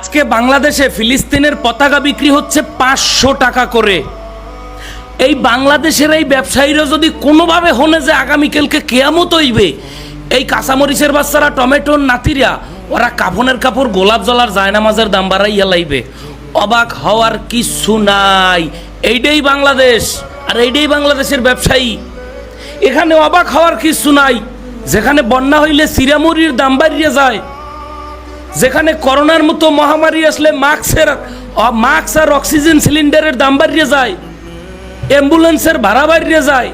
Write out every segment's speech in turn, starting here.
আজকে বাংলাদেশে ফিলিস্তিনের পতাকা বিক্রি হচ্ছে পাঁচশো টাকা করে। এই বাংলাদেশের এই ব্যবসায়ীরা যদি কোনোভাবে হনে যে আগামীকালকে কেয়ামত হইবে, এই কাঁচামরিচের বাচ্চারা, টমেটোর নাতিরা, ওরা কাফনের কাপড় গোলাপ জলার জায়নামাজের দাম বাড়াইয়া লাইবে। অবাক হওয়ার কিছু নাই। এইটাই বাংলাদেশ, আর এইটাই বাংলাদেশের ব্যবসায়ী। এখানে অবাক হওয়ার কিছু নাই। যেখানে বন্যা হইলে সিরামুরির দাম বাড়িয়ে যায় যেখানে করোনার মতো মহামারী আসলে মাস্কের মাস্ক আর অক্সিজেন সিলিন্ডারের দাম বাড়িয়ে যায়, অ্যাম্বুলেন্সের ভাড়া বাড়িয়ে যায়।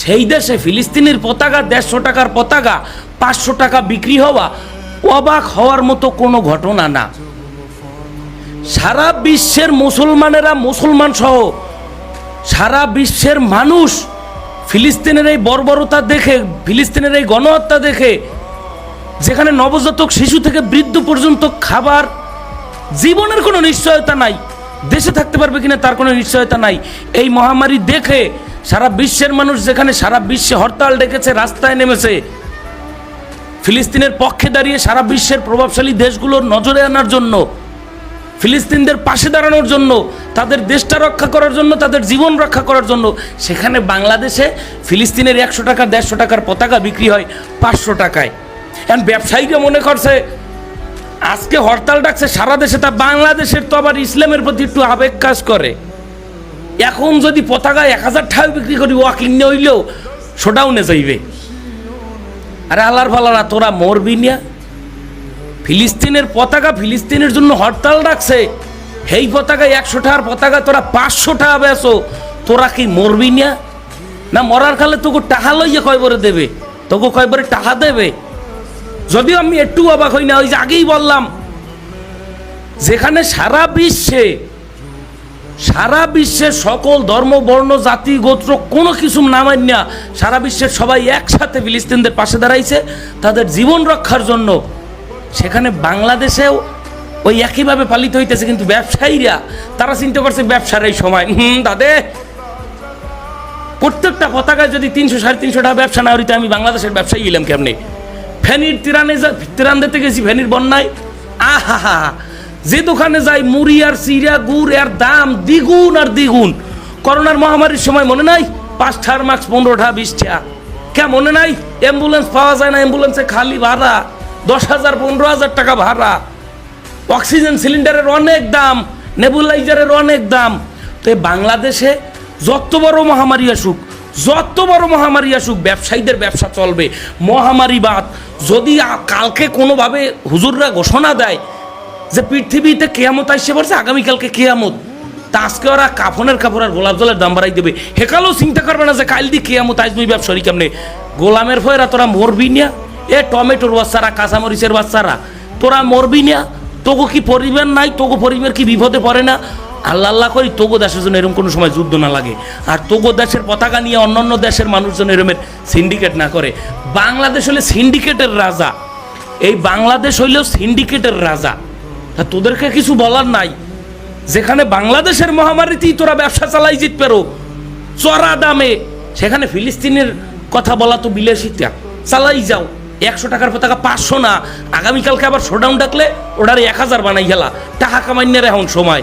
সেই দেশে ফিলিস্তিনের পতাকা দেড়শো টাকার পতাকা, পাঁচশো টাকা বিক্রি হওয়া অবাক হওয়ার মতো কোনো ঘটনা না। সারা বিশ্বের মুসলমানেরা মুসলমান সহ, সারা বিশ্বের মানুষ ফিলিস্তিনের এই বর্বরতা দেখে, ফিলিস্তিনের এই গণহত্যা দেখে যেখানে নবজাতক শিশু থেকে বৃদ্ধ পর্যন্ত খাবার, জীবনের কোনো নিশ্চয়তা নাই। দেশে থাকতে পারবে কিনা তার কোনো নিশ্চয়তা নাই। এই মহামারী দেখে সারা বিশ্বের মানুষ যেখানে সারা বিশ্বে হরতাল ডেকেছে, রাস্তায় নেমেছে, ফিলিস্তিনের পক্ষে দাঁড়িয়ে সারা বিশ্বের প্রভাবশালী দেশগুলোর নজরে আনার জন্য, ফিলিস্তিনদের পাশে দাঁড়ানোর জন্য, তাদের দেশটা রক্ষা করার জন্য, তাদের জীবন রক্ষা করার জন্য, সেখানে বাংলাদেশে ফিলিস্তিনের একশো টাকা, দেড়শো টাকার পতাকা বিক্রি হয় পাঁচশো টাকায়। এখন ব্যবসায়ীরা মনে করছে, আজকে হরতাল ডাকছে, সারা দেশে তা বাংলাদেশের তো আবার ইসলামের প্রতি একটু আবেগ কাজ করে। এখন যদি পতাকা এক হাজার টাকা বিক্রি করি ওয়াকিং নিয়ে হইলেও শোডাউনে যাইবে। আরে আল্লাহর ফালারা তোরা মরবি না। ফিলিস্তিনের পতাকা, ফিলিস্তিনের জন্য হরতাল ডাকছে। এই পতাকা একশো টাকার পতাকা, তোরা পাঁচশো টাকা বেছো তোরা কি মরবি না? না মরার কালে তোকে টাকা লইয়া কয়বরে দেবে? তোকে কয়বরে টাকা দেবে? যদিও আমি একটু অবাক হই না, ওই যে আগেই বললাম, যেখানে সারা বিশ্বে, সারা বিশ্বের সকল ধর্ম, বর্ণ, জাতি, গোত্র, কোনো কিছু নামাই না সারা বিশ্বের সবাই একসাথে ফিলিস্তিনদের পাশে দাঁড়াইছে। তাদের জীবন রক্ষার জন্য সেখানে বাংলাদেশেও ওই একইভাবে পালিত হইতেছে, কিন্তু ব্যবসায়ীরা, তারা চিন্তা করছে ব্যবসার এই সময়। হুম, দাদে, প্রত্যেকটা পতাকায় যদি তিনশো, সাড়ে তিনশো টাকা ব্যবসা না হইতে, আমি বাংলাদেশের ব্যবসায়ী গেলাম কেমনি? ফেনির তিরানে তিরান দিতে গেছি ফেনির বন্যায়। আহা যে দোকানে যাই, মুড়ি আর চিরা গুড় আর দাম দ্বিগুণ আর দ্বিগুণ। করোনার মহামারীর সময় মনে নাই? পাঁচটার মার্কস পনেরোটা বিশটা কে মনে নাই? অ্যাম্বুলেন্স পাওয়া যায় না, অ্যাম্বুলেন্সে খালি ভাড়া। দশ হাজার, পনেরো হাজার টাকা ভাড়া। অক্সিজেন সিলিন্ডারের অনেক দাম, নেবুলাইজারের অনেক দাম। তো বাংলাদেশে যত বড় মহামারী আসুক যত বড় মহামারী আসুক, ব্যবসায়ীদের ব্যবসা চলবে। মহামারী বাদ, যদি কালকে কোনোভাবে হুজুররা ঘোষণা দেয় যে পৃথিবীতে কেয়ামত আসছে পড়ছে আগামীকালকে কেয়ামত, তা আজকে ওরা কাফনের কাপড় আর গোলাপ জলের দাম বাড়াই দেবে। হেকালেও চিন্তা করবে না যে কাল দি কেয়ামত আসবি ব্যবসায়ী কেমনে? গোলামের ফয়েরা তোরা মরবি না? এ টমেটোর বাচ্চারা, কাঁচামরিচের বাচ্চারা, তোরা মরবি না? তোগো কি পরিবার নাই? তোগো পরিবার কি বিপদে পড়ে না? আল্লাহ আল্লাহ করি, তোগো দেশের জন্য এরকম কোনো সময় যুদ্ধ না লাগে। আর তোগো দেশের পতাকা নিয়ে অন্যান্য দেশের মানুষজন এরমের সিন্ডিকেট না করে। বাংলাদেশ হলে সিন্ডিকেটের রাজা। এই বাংলাদেশ হইলেও সিন্ডিকেটের রাজা। তা তোদেরকে কিছু বলার নাই। যেখানে বাংলাদেশের মহামারীতেই তোরা ব্যবসা চালাই জিত পেরো চড়া দামে। সেখানে ফিলিস্তিনের কথা বলা তো বিলাসিতা। চালাই যাও। একশো টাকার পতাকা পাঁচশো না। আগামীকালকে আবার শোডাউন ডাকলে ওটার এক হাজার বানাই গেলা। টাকা কামাইনের এখন সময়।